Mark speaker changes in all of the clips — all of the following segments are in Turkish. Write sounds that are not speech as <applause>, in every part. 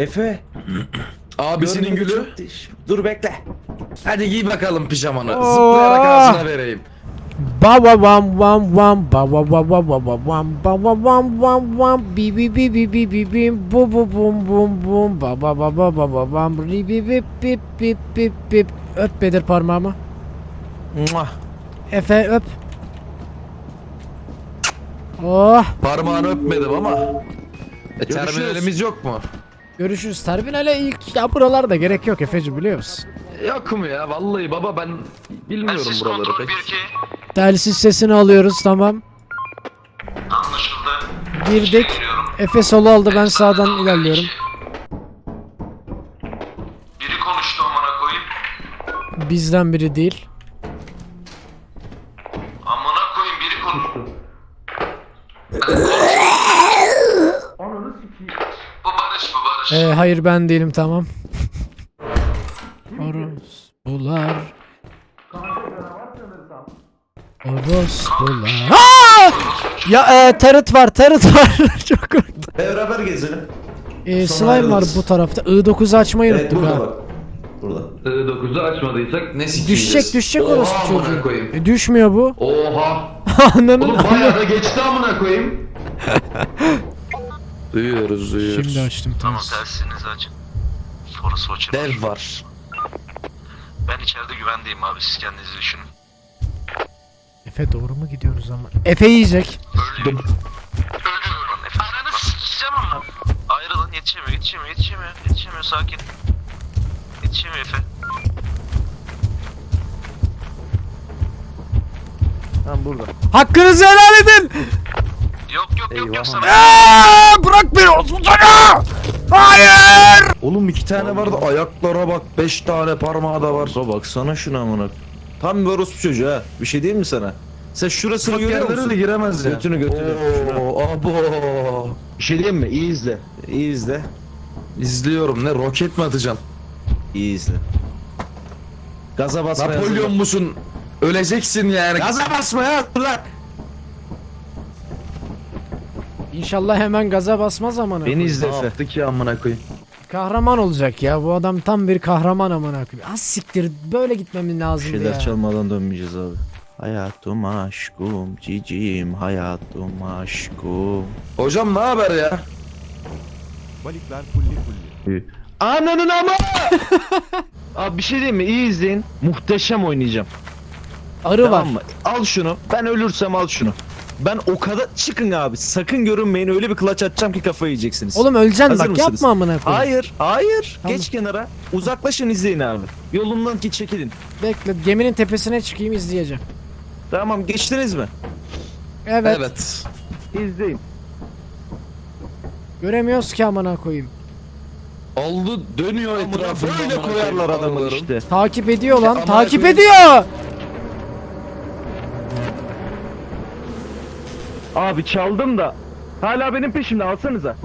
Speaker 1: Efe.
Speaker 2: Abisinin gülü.
Speaker 1: çok Dur bekle.
Speaker 2: Hadi giy bakalım pijamanı.
Speaker 3: Oo.
Speaker 2: Zıplayarak ağzına vereyim.
Speaker 3: Ba ba bam bam bam ba ba ba ba ba ba bam ba ba bam bam bam bi bi bi bi bi bi bim bu bu bum bum bum ba ba ba ba ba ba bam ri bi bi bip bip bip bip öp Bedir parmağımı
Speaker 1: Muah.
Speaker 3: Efe öp Oh
Speaker 2: Parmağını öpmedim ama. E,
Speaker 1: Görüşürüz.
Speaker 2: terminalimiz yok mu?
Speaker 3: Görüşürüz terminale ilk ya buralarda gerek yok Efeci biliyor musun?
Speaker 2: Yok mu ya? Vallahi baba ben bilmiyorum
Speaker 4: Telsiz
Speaker 2: buraları
Speaker 4: kontrol
Speaker 2: pek.
Speaker 4: 1-2.
Speaker 3: Telsiz sesini alıyoruz tamam
Speaker 4: Anlaşıldı.
Speaker 3: girdik. Efe solu aldı ben sağdan ilerliyorum
Speaker 4: Biri konuştu amına koyayım.
Speaker 3: bizden biri değil Ee, hayır ben değilim tamam. Orospular. Orospular. Aa! Ya e, tarıt var tarıt var. <laughs> Çok korktum.
Speaker 1: Beraber gezelim.
Speaker 3: E,
Speaker 1: Sonra
Speaker 3: slime var
Speaker 1: ayrılırız.
Speaker 3: bu tarafta. I9'u açmayı
Speaker 1: Evet
Speaker 3: unuttuk
Speaker 1: burada
Speaker 3: ha.
Speaker 1: bak. Burada.
Speaker 2: 9'u açmadıysak ne sikiyeceğiz?
Speaker 3: Düşecek düşecek
Speaker 2: Oha
Speaker 3: orası
Speaker 2: amına
Speaker 3: çocuğu.
Speaker 2: koyayım.
Speaker 3: E, düşmüyor bu.
Speaker 2: Oha. <laughs>
Speaker 3: Ananın
Speaker 2: Oğlum bayağı da geçti amına koyayım. <laughs> Duyuyoruz duyuyoruz.
Speaker 3: Şimdi açtım
Speaker 4: Tamam
Speaker 3: tamam.
Speaker 4: telsizinizi açın. Sonrası açın.
Speaker 2: Dev var.
Speaker 4: Ben içeride güvendeyim abi siz kendinizi düşünün.
Speaker 3: Efe doğru mu gidiyoruz ama? Efe yiyecek.
Speaker 4: Ölüyorum. Ölüyorum. Efendim sikeceğim ama. Ayrılın yetişemiyor yetişemiyor yetişemiyor. Yetişemiyor sakin. Yetişemiyor Efe.
Speaker 1: Tam burada.
Speaker 3: Hakkınızı helal edin.
Speaker 4: Yok yok yok yok sana.
Speaker 3: Aa, bırak beni otursana. Hayır.
Speaker 2: Oğlum iki tane vardı ayaklara bak beş tane parmağı da var.
Speaker 1: Baba baksana şuna amına. Tam bir orospu çocuğu ha. Bir şey diyeyim mi sana? Sen şurasını
Speaker 2: Bak
Speaker 1: görüyor musun?
Speaker 2: de giremez ya.
Speaker 1: Götünü götünü.
Speaker 2: Oo, abo.
Speaker 1: Bir şey diyeyim mi? İyi izle. İyi izle.
Speaker 2: İzliyorum ne roket mi atacaksın?
Speaker 1: İyi izle. Gaza basma
Speaker 2: Napolyon musun? Öleceksin yani.
Speaker 1: Gaza basma ya. Dur lan.
Speaker 3: İnşallah hemen gaza basmaz amına.
Speaker 1: Beni izle
Speaker 2: Ne
Speaker 1: Efe.
Speaker 2: yaptı ki amına koyayım?
Speaker 3: Kahraman olacak ya. Bu adam tam bir kahraman amına koyayım. Az siktir. Böyle gitmemin
Speaker 1: Bir
Speaker 3: lazımdı
Speaker 1: şeyler
Speaker 3: ya.
Speaker 1: çalmadan dönmeyeceğiz abi. Hayatım aşkım cicim hayatım aşkım.
Speaker 2: Hocam ne haber ya?
Speaker 5: Balıklar kulli kulli.
Speaker 1: Ananın ama! <laughs> Abi bir şey diyeyim mi? İyi izleyin. Muhteşem oynayacağım.
Speaker 3: Arı var.
Speaker 1: Tamam mı? Al şunu. Ben ölürsem al şunu. Ben o kadar çıkın abi. Sakın görünmeyin. Öyle bir kulaç atacağım ki kafayı yiyeceksiniz.
Speaker 3: Oğlum öleceksin
Speaker 1: Hazır
Speaker 3: bak
Speaker 1: mısınız?
Speaker 3: yapma amına koyayım.
Speaker 1: Hayır, hayır.
Speaker 3: Tamam.
Speaker 1: Geç kenara. Uzaklaşın izleyin abi. Yolundan ki çekilin.
Speaker 3: Bekle geminin tepesine çıkayım izleyeceğim.
Speaker 1: Tamam geçtiniz mi?
Speaker 3: Evet.
Speaker 2: Evet.
Speaker 1: İzleyin.
Speaker 3: Göremiyoruz ki amına koyayım.
Speaker 2: Oldu dönüyor etrafında.
Speaker 1: Böyle
Speaker 2: amına
Speaker 1: koyarlar
Speaker 2: koyayım,
Speaker 1: adamı işte.
Speaker 3: Takip ediyor lan. Takip ediyor.
Speaker 1: Abi çaldım da. Hala benim peşimde alsanıza.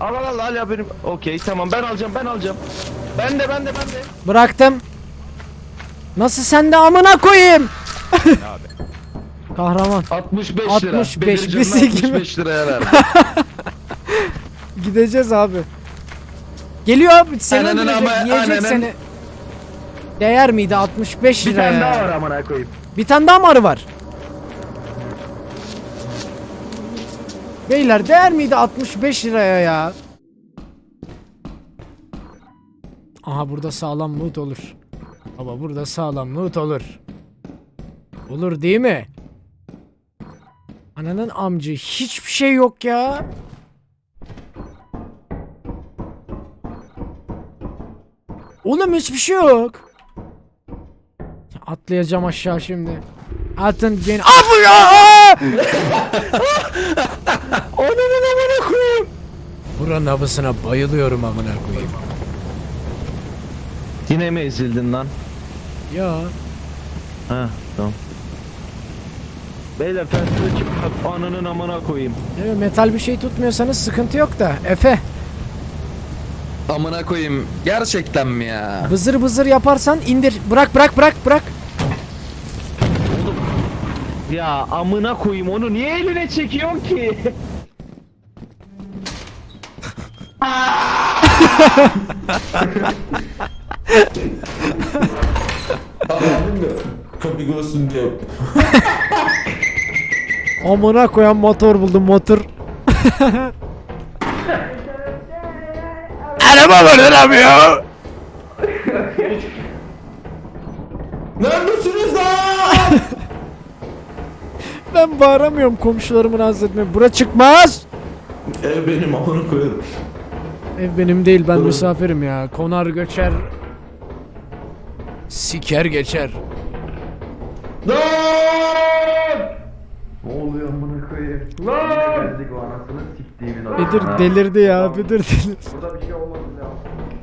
Speaker 1: Al al al hala benim. Okey tamam ben alacağım ben alacağım. Ben de ben de ben de.
Speaker 3: Bıraktım. Nasıl sen de amına koyayım? Kahraman.
Speaker 2: 65 lira.
Speaker 3: 65,
Speaker 2: Bedircan'ın
Speaker 3: bizi gibi.
Speaker 2: 65 liraya verdi. <laughs>
Speaker 3: Gideceğiz abi. Geliyor abi seni
Speaker 2: Ananın
Speaker 3: öldürecek,
Speaker 2: ama-
Speaker 3: yiyecek
Speaker 2: ananın-
Speaker 3: seni. Değer miydi 65 lira ya?
Speaker 1: amına koyayım.
Speaker 3: Bir tane daha mı arı var? Beyler değer miydi 65 liraya ya? Aha burada sağlam loot olur. Baba burada sağlam loot olur. Olur değil mi? Ananın amcı hiçbir şey yok ya. Oğlum hiçbir şey yok. Atlayacağım aşağı şimdi. Atın beni. Abi ya! Onun <laughs> amına koyayım. Buranın havasına bayılıyorum amına koyayım.
Speaker 1: Yine mi ezildin lan?
Speaker 3: Ya
Speaker 1: Ha tamam. Beyler tersine çıkmak ananın amına koyayım.
Speaker 3: evet, metal bir şey tutmuyorsanız sıkıntı yok da. Efe
Speaker 2: Amına koyayım. Gerçekten mi ya?
Speaker 3: bızır bızır yaparsan indir. Bırak bırak bırak bırak.
Speaker 1: Ya amına koyayım onu niye eline çekiyorsun ki?
Speaker 2: Kapı görsün diye.
Speaker 3: Amına koyan motor buldum motor. Araba var abi ya. Ben bağıramıyorum komşularımı rahatsız etme. Bura çıkmaz.
Speaker 2: Ev benim amına koyarım.
Speaker 3: Ev benim değil ben misafirim ya. Konar göçer. Siker geçer.
Speaker 1: Lan! Ne oluyor amına koyayım? Lan! Verdik o anasını siktiğimin
Speaker 3: Bedir delirdi ya Bedir delirdi.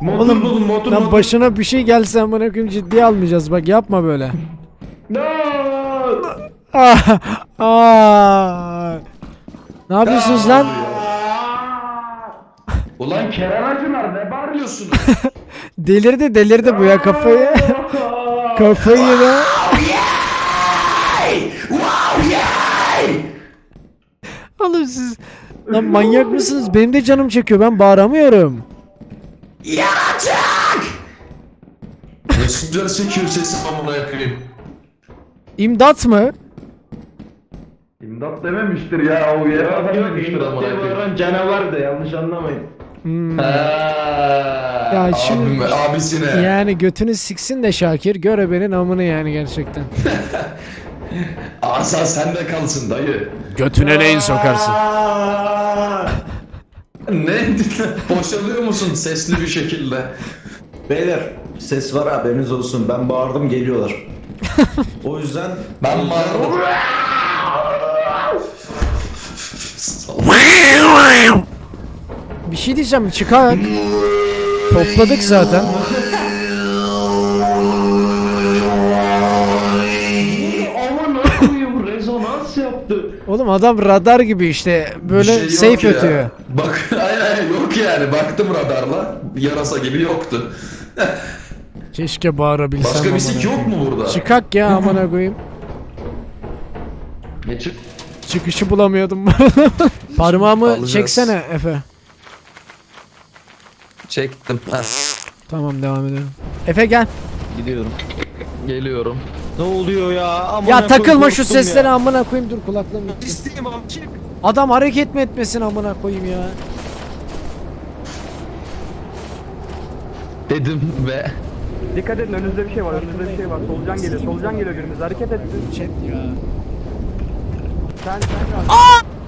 Speaker 2: Motor
Speaker 3: Oğlum,
Speaker 2: buldum motor
Speaker 3: Lan
Speaker 2: motor.
Speaker 3: başına bir şey gelse amına koyayım ciddiye almayacağız bak yapma böyle. Ah, ah. Ne yapıyorsunuz lan?
Speaker 2: Ulan
Speaker 1: Kerem Acılar ne bağırıyorsunuz? <laughs>
Speaker 3: Delirdi delirdi bu ya kafayı. <laughs> kafayı yedi. Oğlum siz lan manyak mısınız? Benim de canım çekiyor. Ben bağıramıyorum.
Speaker 2: Mesutlar çekiyor sesim amına koyayım.
Speaker 3: İmdat mı?
Speaker 1: İmdat dememiştir ya o yere adam
Speaker 2: yok,
Speaker 1: demiştir
Speaker 2: imdat
Speaker 1: amına
Speaker 2: diye
Speaker 1: koyayım.
Speaker 2: bağıran
Speaker 1: canavar da yanlış anlamayın.
Speaker 3: Hmm.
Speaker 2: Ya
Speaker 3: şimdi-
Speaker 2: abisine.
Speaker 3: Yani götünü siksin de Şakir göre benim amını yani gerçekten. <laughs>
Speaker 2: Asa sende kalsın dayı.
Speaker 3: Götüne neyin sokarsın? <laughs>
Speaker 2: ne? <laughs> Boşalıyor musun sesli bir şekilde?
Speaker 6: Beyler ses var haberiniz olsun. Ben bağırdım geliyorlar. o yüzden
Speaker 2: Ben bağırdım.
Speaker 3: Bir şey diyeceğim çıkar. Topladık zaten.
Speaker 1: Rezonans yaptı.
Speaker 3: Oğlum adam radar gibi işte böyle
Speaker 2: Bir şey yok
Speaker 3: safe
Speaker 2: ya.
Speaker 3: ötüyor.
Speaker 2: Bak <laughs> aynen aynen, yok yani baktım radarla. Yarasa gibi yoktu. <laughs>
Speaker 3: Keşke bağırabilsem.
Speaker 2: Başka bir sik yok mu burada?
Speaker 3: Çıkak ya amına koyayım.
Speaker 1: Ne çık?
Speaker 3: Çıkışı bulamıyordum. <laughs> Parmağımı
Speaker 2: Alacağız.
Speaker 3: çeksene Efe.
Speaker 7: Çektim. Ha,
Speaker 3: Tamam devam edelim. Efe gel.
Speaker 1: Gidiyorum.
Speaker 7: geliyorum.
Speaker 6: ne oluyor ya? Aman
Speaker 3: Ya takılma şu seslere amına koyayım dur kulaklığım.
Speaker 7: İsteyim abi çık.
Speaker 3: Adam hareket mi etmesin amına koyayım ya.
Speaker 7: Dedim ve
Speaker 8: Dikkat edin önünüzde bir şey var, önünüzde bir şey var. Solucan geliyor, solucan geliyor birimiz. Hareket et.
Speaker 3: Chat ya.
Speaker 8: Sen, sen rahat.
Speaker 7: köpek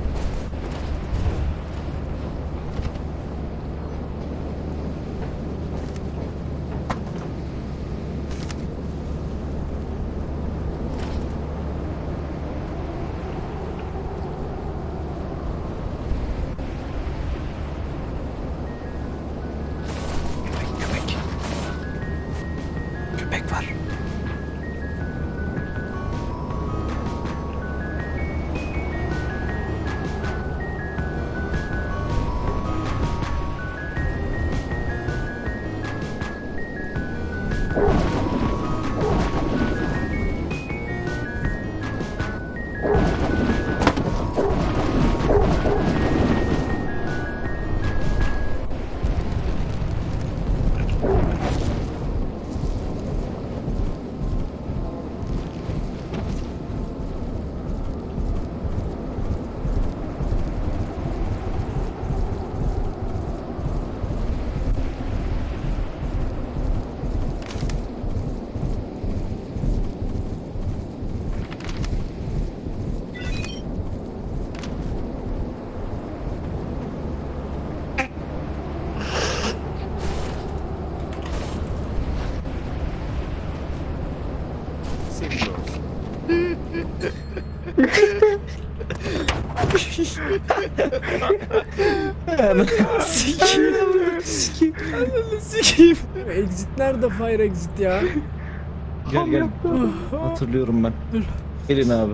Speaker 3: Sikiyim. Sikiyim. Sikiyim. Exit nerede fire exit ya?
Speaker 6: Gel gel. Hatırlıyorum ben. Gelin abi.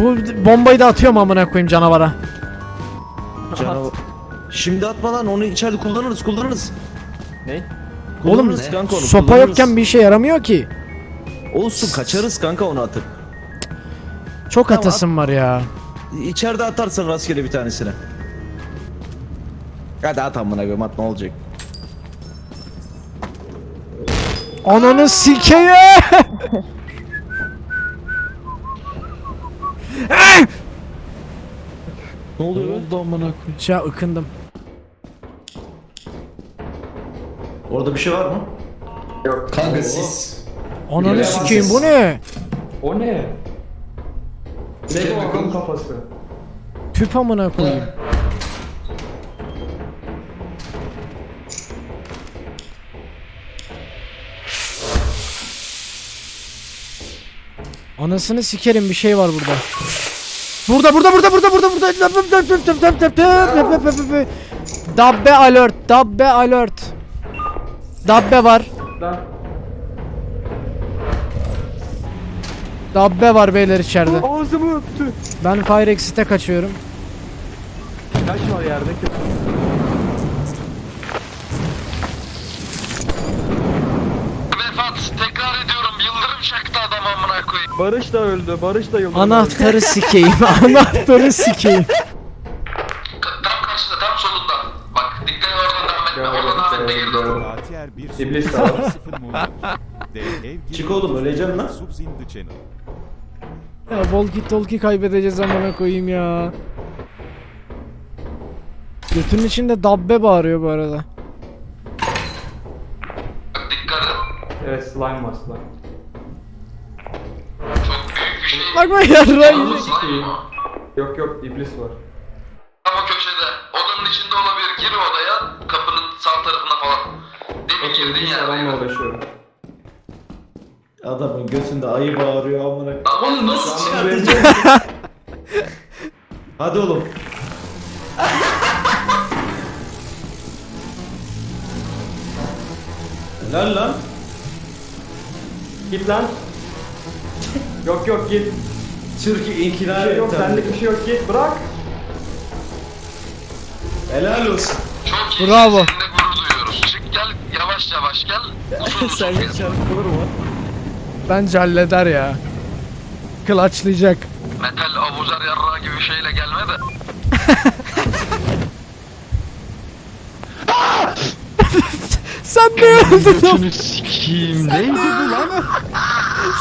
Speaker 3: Bu bombayı da atıyorum amına koyayım canavara.
Speaker 1: Canavar. Şimdi atma lan onu içeride kullanırız kullanırız.
Speaker 8: Ne?
Speaker 3: Oğlum
Speaker 1: Kullanırız kanka onu,
Speaker 3: sopa
Speaker 1: kullanırız.
Speaker 3: yokken bir işe yaramıyor ki.
Speaker 1: Olsun kaçarız kanka onu atıp.
Speaker 3: Çok
Speaker 1: Tamam,
Speaker 3: atasım var ya.
Speaker 1: İçeride atarsın rastgele bir tanesini. Hadi at amına koyayım at ne olacak?
Speaker 3: Ananı sikeye. <laughs>
Speaker 1: Ne oluyor be?
Speaker 7: Oldu amına koyayım.
Speaker 3: Şey ıkındım.
Speaker 1: Orada bir şey var mı?
Speaker 9: Kanka siz.
Speaker 3: Ananı
Speaker 9: Bilemezsiniz.
Speaker 3: sikeyim bu ne?
Speaker 8: O ne?
Speaker 9: Gel
Speaker 8: Lego adam kafası.
Speaker 3: Tüp amına koyayım. Anasını sikerim bir şey var burada. Burada burada burada burada burada burada. Dabbe alert, dabbe alert. Dabbe var. Dabbe var beyler içeride.
Speaker 8: Ağzımı öptü.
Speaker 3: Ben Fire Exit'e kaçıyorum.
Speaker 8: Taş var yerde.
Speaker 2: Vefat çaktı adam amına koyayım.
Speaker 8: Barış da öldü. Barış da yıldırım.
Speaker 3: Anahtarı sikeyim. <laughs> Anahtarı sikeyim.
Speaker 2: Tam karşıda tam solunda. Bak dikkat et oradan devam etme. Oradan devam etme geri dön.
Speaker 5: Atiyer 1
Speaker 8: İblis de var.
Speaker 5: 0 modu. D ev
Speaker 1: Çık oğlum, öleceğim lan.
Speaker 5: Subs in the channel.
Speaker 3: Ya Volki Tolki kaybedeceğiz amına koyayım ya. Götünün içinde dabbe bağırıyor bu arada.
Speaker 2: Bak dikkat et.
Speaker 8: Evet slime var slime.
Speaker 2: Çok büyük bir şey.
Speaker 3: Bak bak yarrayı.
Speaker 8: Yok yok iblis var.
Speaker 2: Tam o köşede. Odanın içinde olabilir. Gir odaya. Kapının sağ tarafına falan. Demin girdin yani.
Speaker 8: adamla uğraşıyorum.
Speaker 1: Adamın götünde ayı bağırıyor amına.
Speaker 2: Oğlum
Speaker 1: nasıl <laughs> Hadi oğlum. Helal lan.
Speaker 8: Git lan. Yok yok git.
Speaker 1: Türkiye
Speaker 8: Bir
Speaker 1: inkılap
Speaker 8: şey yok senlik bir şey yok git bırak.
Speaker 1: Helal olsun.
Speaker 2: Çok iyi.
Speaker 3: Bravo.
Speaker 2: Seninle gurur duyuyoruz. Çık gel. Yavaş yavaş gel. <laughs> Usul usul
Speaker 1: Sen
Speaker 2: gel.
Speaker 1: çarpılır mı?
Speaker 3: Bence halleder ya. Kılaçlayacak.
Speaker 2: Metal abuzer yarrağı gibi bir şeyle gelme de. <laughs>
Speaker 3: Sen ne öldün?
Speaker 7: Götünü sikeyim. Neydi bu lan? <laughs>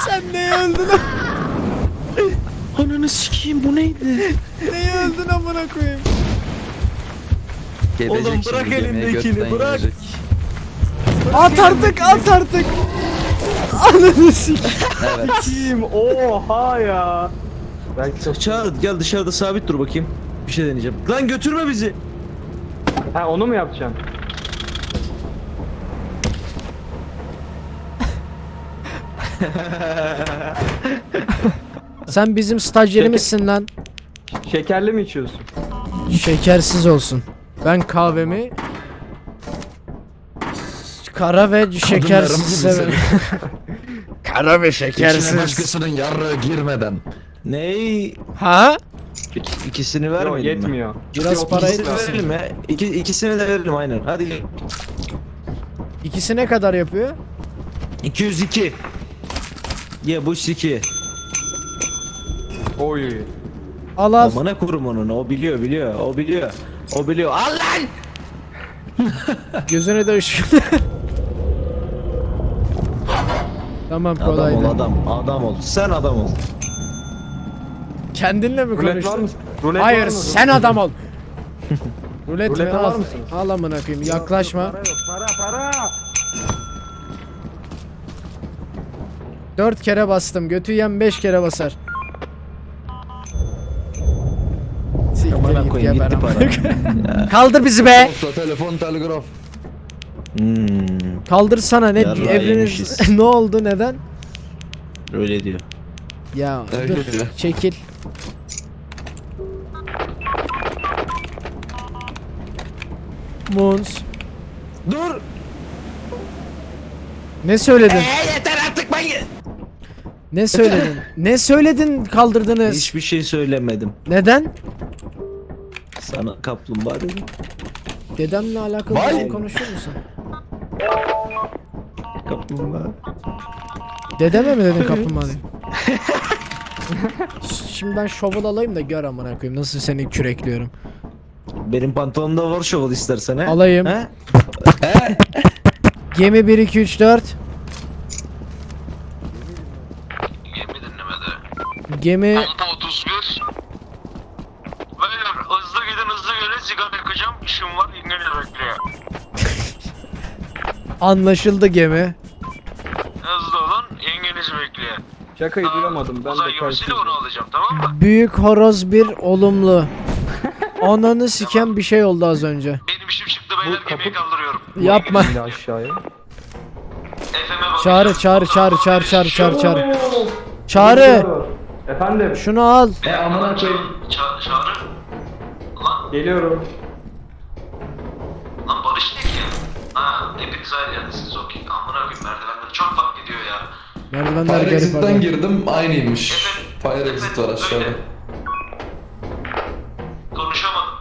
Speaker 3: Sen ne öldün?
Speaker 7: Ananı sikeyim bu neydi?
Speaker 3: Neye öldün amına koyayım?
Speaker 7: Gelecek
Speaker 1: Oğlum
Speaker 7: şimdi
Speaker 1: bırak
Speaker 7: gemiye
Speaker 1: elindekini,
Speaker 7: götten
Speaker 1: bırak.
Speaker 7: yiyecek.
Speaker 3: At artık at artık. Ananı sik.
Speaker 7: Evet.
Speaker 8: Kim? Oha ya. Belki
Speaker 1: Çağır gel dışarıda sabit dur bakayım. Bir şey deneyeceğim. Lan götürme bizi.
Speaker 8: Ha onu mu yapacaksın? <laughs>
Speaker 3: Sen bizim stajyerimizsin lan.
Speaker 8: Şekerli mi içiyorsun?
Speaker 3: Şekersiz olsun. Ben kahvemi kara ve şekersiz severim. <laughs> kara ve
Speaker 7: İçine
Speaker 3: şekersiz.
Speaker 7: başkasının yarrağı girmeden.
Speaker 1: Ney?
Speaker 3: Ha?
Speaker 1: İk- ikisini
Speaker 8: Yok
Speaker 1: vermeyelim mi?
Speaker 8: yetmiyor.
Speaker 3: Biraz
Speaker 8: Yok,
Speaker 3: parayı
Speaker 1: İkisini verelim ya. İki, ikisini de verelim aynen. Hadi.
Speaker 3: İkisi ne kadar yapıyor?
Speaker 1: 202. Ye bu siki.
Speaker 8: Oy.
Speaker 3: Al al.
Speaker 1: Amına kurum onun. O biliyor biliyor. O biliyor. O biliyor. Al lan. <laughs>
Speaker 3: Gözüne de ışık. <laughs> tamam
Speaker 1: Adam ol
Speaker 3: kolaydı.
Speaker 1: adam. Adam ol. Sen adam ol.
Speaker 3: Kendinle mi
Speaker 8: Rulet var
Speaker 3: konuştun?
Speaker 8: mı? Rulet
Speaker 3: Hayır
Speaker 8: var mı?
Speaker 3: sen adam ol. <laughs> Rulet mi?
Speaker 8: Rulete var
Speaker 3: Al.
Speaker 8: mısınız?
Speaker 3: Al amına koyayım yaklaşma.
Speaker 8: Para yok para para.
Speaker 3: Dört kere bastım. Götü yem beş kere basar. Siktir git
Speaker 1: koyayım
Speaker 3: geber
Speaker 1: gitti para. <laughs>
Speaker 3: Kaldır bizi be.
Speaker 7: Posta, telefon, telgraf.
Speaker 1: Hmm,
Speaker 3: Kaldırsana ne
Speaker 1: Yarrağı
Speaker 3: evreniz
Speaker 1: yemişiz. <laughs>
Speaker 3: ne oldu neden?
Speaker 1: öyle diyor.
Speaker 3: Ya
Speaker 7: Öyle
Speaker 3: dur
Speaker 7: diyor.
Speaker 3: çekil. Mons.
Speaker 6: Dur.
Speaker 3: Ne söyledin? yeter artık ben Ne söyledin? <laughs> ne söyledin kaldırdınız?
Speaker 6: Hiçbir şey söylemedim.
Speaker 3: Neden?
Speaker 6: Sana kaplumbağa dedim.
Speaker 3: Dedemle alakalı bir şey konuşur musun?
Speaker 6: Kaplumbağa.
Speaker 3: Dedeme mi dedin kaplumbağa diye? <laughs> Şimdi ben şoval alayım da gör amına koyayım nasıl seni kürekliyorum.
Speaker 6: Benim pantolonumda var şoval istersen he.
Speaker 3: Alayım.
Speaker 6: He?
Speaker 3: Gemi 1 2 3 4.
Speaker 4: Gemi dinlemede.
Speaker 3: Gemi
Speaker 4: Pompa 31. Beyler hızlı gidin hızlı gelin sigara yakacağım. İşim var İngiliz bekliyor. <laughs>
Speaker 3: anlaşıldı gemi.
Speaker 4: Hızlı olun İngiliz bekliyor.
Speaker 8: Şakayı duyamadım ben
Speaker 4: Uzay
Speaker 8: de
Speaker 4: gemisiyle
Speaker 8: karıştırdım.
Speaker 4: onu alacağım tamam mı?
Speaker 3: Büyük horoz bir olumlu. <laughs> Ananı siken bir şey oldu az önce.
Speaker 4: Benim işim çıktı beyler gemiyi
Speaker 8: kapı-
Speaker 4: kaldırıyorum.
Speaker 3: Yapma.
Speaker 8: Şimdi aşağıya.
Speaker 4: Efeme bakacağım.
Speaker 3: Çağrı çağrı çağrı çağrı çağrı çağrı çağrı. Çağrı
Speaker 8: Efendim
Speaker 3: şunu al.
Speaker 4: E amına koyayım. Ça çağrı. Lan,
Speaker 8: geliyorum.
Speaker 4: lan Barış ne ki? Ha hepiniz ayrı yerdesiniz okey. Amına koyayım merdivenler çok bak gidiyor ya.
Speaker 3: Merdivenler
Speaker 2: Fire
Speaker 3: garip
Speaker 2: exit'ten
Speaker 3: adam.
Speaker 2: girdim aynıymış.
Speaker 4: Evet.
Speaker 2: Fire exit var aşağıda.
Speaker 4: Öyle. Konuşamadım.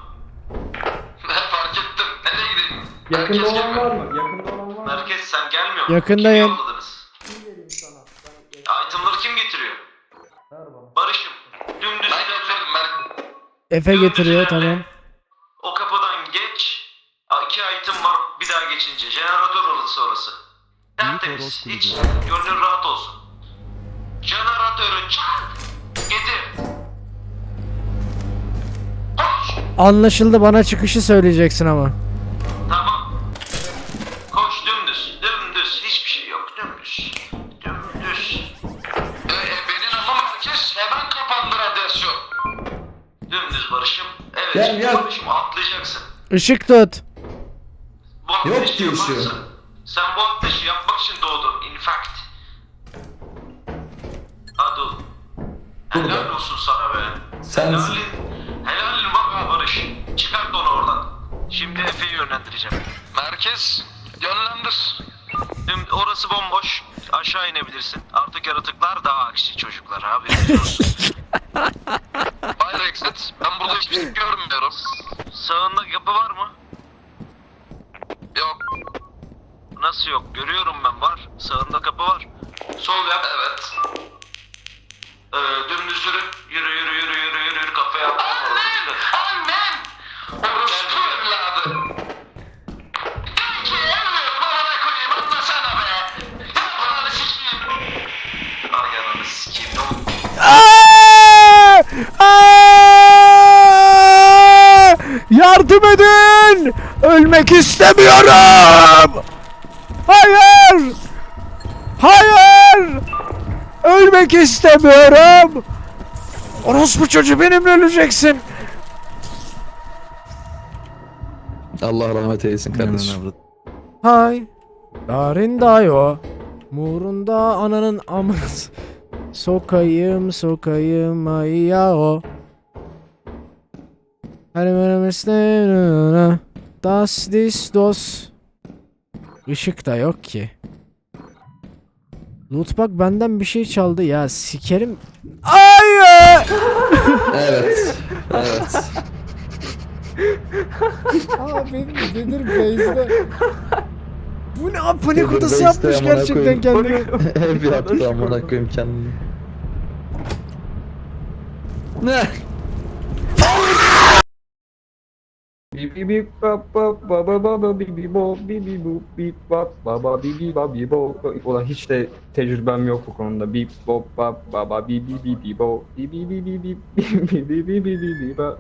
Speaker 4: Ben fark ettim. Nereye gideyim?
Speaker 8: Yakında
Speaker 4: Merkez
Speaker 8: olan
Speaker 4: gelmiyor.
Speaker 8: var mı? Yakında olan var mı?
Speaker 4: Merkez sen gelmiyor musun?
Speaker 3: Yakındayım.
Speaker 4: Yolladınız? Itemları kim getiriyor? Barış'ım. Dümdüz ben getiriyorum ben.
Speaker 3: Efe getiriyor tamam.
Speaker 4: O kapıdan geç. İki item var bir daha geçince. Jeneratör orası orası. Tertemiz. Hiç gönlün rahat olsun. Jeneratörü çal. Getir.
Speaker 3: Anlaşıldı bana çıkışı söyleyeceksin ama.
Speaker 4: Şimdi
Speaker 2: gel.
Speaker 4: Barış'ım atlayacaksın.
Speaker 3: Işık tut.
Speaker 4: Bu
Speaker 2: Yok diyor şu.
Speaker 4: yaparsan, Sen bu ateşi yapmak için doğdun. In fact. Hadi oğlum.
Speaker 2: Burada.
Speaker 4: Helal olsun sana be.
Speaker 2: Sensin.
Speaker 4: Helalin, helalin bak ha Barış. Çıkart onu oradan. Şimdi Efe'yi yönlendireceğim. Merkez, yönlendir. Tüm orası bomboş. Aşağı inebilirsin. Artık yaratıklar daha aksi çocuklar abi. <laughs> Fire exit. Ben burada hiçbir şey görmüyorum. Sağında kapı var mı? Yok. Nasıl yok? Görüyorum ben var. Sağında kapı var. Sol yap. Evet. Ee, dümdüz yürü. Yürü yürü yürü yürü yürü kafaya at. Annem! Annem!
Speaker 3: Ölmek istemiyorum! Hayır! Hayır! Ölmek istemiyorum! Orospu çocuğu benimle öleceksin.
Speaker 2: Allah rahmet eylesin kardeşim.
Speaker 3: Hay. Darin dayo. Murunda ananın amına s- Sokayım sokayım ay ya o. Hani benim Das dis dos. Işık da yok ki. Loot bak benden bir şey çaldı ya sikerim. Ay!
Speaker 2: Evet. Evet. <laughs>
Speaker 3: Aa benim Bedir Beyz'de. Bu ne abi panik odası yapmış gerçekten kendine. <laughs>
Speaker 7: Ev yaptı amına koyayım kendini.
Speaker 2: Ne?
Speaker 8: Bip bap bap baba baba bip bip bo bip bip bu bip bap baba bip bip bap bip bo Ulan hiç de tecrübem yok bu konuda bip bop bap baba bip bip bip bip bo bip bip bip bip bip bip bip bip bip bip bip bip